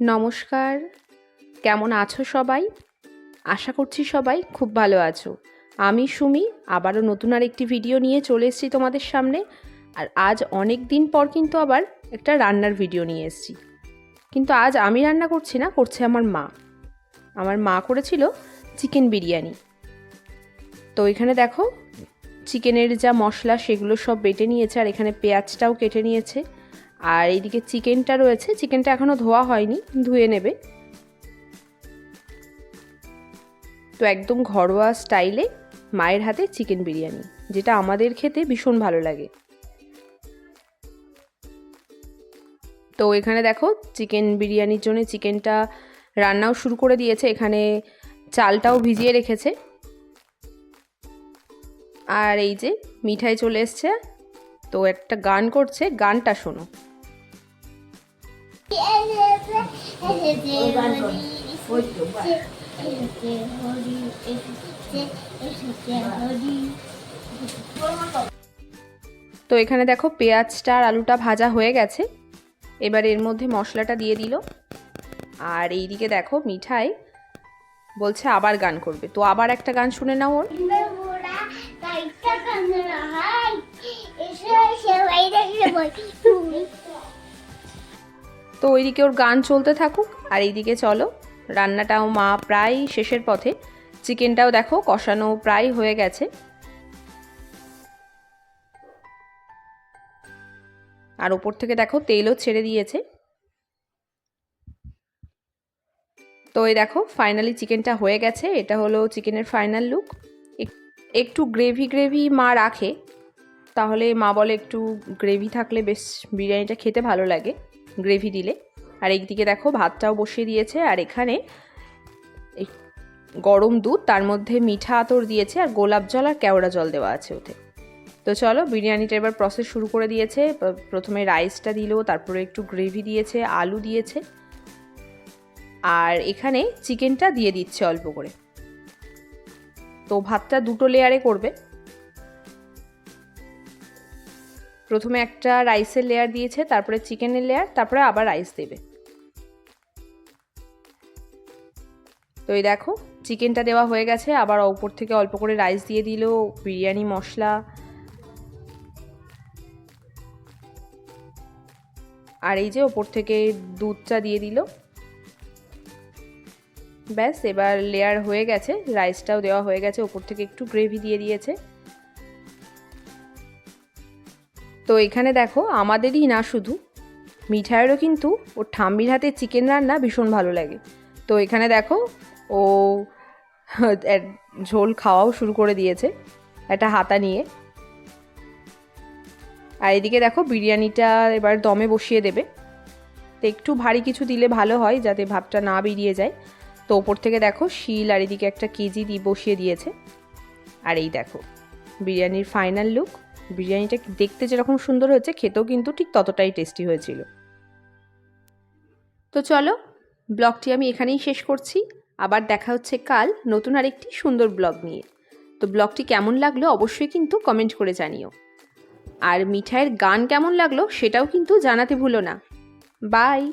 নমস্কার। কেমন আছো সবাই? আশা করছি সবাই খুব ভালো আছো। আমি সুমি, আবারও নতুন আর একটি ভিডিও নিয়ে চলে এসেছি তোমাদের সামনে। আর আজ অনেক দিন পর কিন্তু আবার একটা রান্নার ভিডিও নিয়ে এসেছি। কিন্তু আজ আমি রান্না করছি না, করছে আমার মা। আমার মা করেছিল চিকেন বিরিয়ানি। তো এখানে দেখো, চিকেনের যা মশলা সেগুলো সব বেটে নিয়েছে, আর এখানে পেঁয়াজটাও কেটে নিয়েছে। আর এইদিকে চিকেনটা রয়েছে। চিকেনটা এখনও ধোয়া হয়নি, ধুয়ে নেবে। তো একদম ঘরোয়া স্টাইলে মায়ের হাতে চিকেন বিরিয়ানি, যেটা আমাদের খেতে ভীষণ ভালো লাগে। তো এখানে দেখো, চিকেন বিরিয়ানির জন্য চিকেনটা রান্নাও শুরু করে দিয়েছে। এখানে চালটাও ভিজিয়ে রেখেছে। আর এই যে মিঠাই চলে এসছে। তো একটা গান করছে, গানটা শোনো। তো এখানে দেখো পেঁয়াজটা আর আলুটা ভাজা হয়ে গেছে। এবার এর মধ্যে মশলাটা দিয়ে দিল। আর এইদিকে দেখো মিঠাই বলছে আবার গান করবে। তো আবার একটা গান শুনে নাও ওর। তো ওইদিকে ওর গান চলতে থাকুক, আর এইদিকে চলো। রান্নাটাও মা প্রায় শেষের পথে, চিকেনটাও দেখো কষানো প্রায় হয়ে গেছে। আর ওপর থেকে দেখো তেলও ছেড়ে দিয়েছে। তো এই দেখো ফাইনালি চিকেনটা হয়ে গেছে। এটা হলো চিকেনের ফাইনাল লুক একটু গ্রেভি গ্রেভি মা রাখে, তাহলে মা বলে একটু গ্রেভি থাকলে বেশ বিরিয়ানিটা খেতে ভালো লাগে। গ্রেভি দিলে। আর একদিকে দেখো ভাতটাও বসিয়ে দিয়েছে, আর এখানে গরম দুধ, তার মধ্যে মিঠা আতর দিয়েছে, আর গোলাপ জল আর কেওড়া জল দেওয়া আছে ওতে। তো চলো, বিরিয়ানিটা এবার প্রসেস শুরু করে দিয়েছে। প্রথমে রাইসটা দিল, তারপরে একটু গ্রেভি দিয়েছে, আলু দিয়েছে। আর এখানে চিকেনটা দিয়ে দিচ্ছে অল্প করে। তো ভাতটা দুটো লেয়ারে করবে। প্রথমে একটা রাইসের লেয়ার দিয়েছে, তারপরে চিকেনের লেয়ার তারপরে আবার রাইস দেবে। তো এই দেখো চিকেনটা দেওয়া হয়ে গেছে, আবার ওপর থেকে অল্প করে রাইস দিয়ে দিল, বিরিয়ানি, মশলা। আর এই যে ওপর থেকে দুধটা দিয়ে দিল। ব্যাস, এবার লেয়ার হয়ে গেছে রাইসটাও দেওয়া হয়ে গেছে ওপর থেকে একটু গ্রেভি দিয়ে দিয়েছে। তো এখানে দেখো, আমাদেরই না শুধু। মিঠাইয়েরও কিন্তু ওর ঠাম্মির হাতে চিকেন রান্না ভীষণ ভালো লাগে। তো এখানে দেখো, ও ঝোল খাওয়াও শুরু করে দিয়েছে, একটা হাতা নিয়ে। আর এদিকে দেখো, বিরিয়ানিটা এবার দমে বসিয়ে দেবে। তো একটু ভারী কিছু দিলে ভালো হয়, যাতে ভাবটা না বেরিয়ে যায়। তো ওপর থেকে দেখো, শিল আর এদিকে একটা কেজি দিয়ে বসিয়ে দিয়েছে। আর এই দেখো, বিরিয়ানির ফাইনাল লুক বিরিয়ানিটা দেখতে যেরকম সুন্দর হয়েছে, খেতেও কিন্তু ঠিক ততটাই টেস্টি হয়েছিল। তো চলো, ব্লগটি আমি এখানেই শেষ করছি। আবার দেখা হচ্ছে কাল নতুন আরেকটি সুন্দর ব্লগ নিয়ে। তো ব্লগটি কেমন লাগল অবশ্যই কিন্তু কমেন্ট করে জানিও। আর মিঠাইয়ের গান কেমন লাগল সেটাও কিন্তু জানাতে ভুলো না। বাই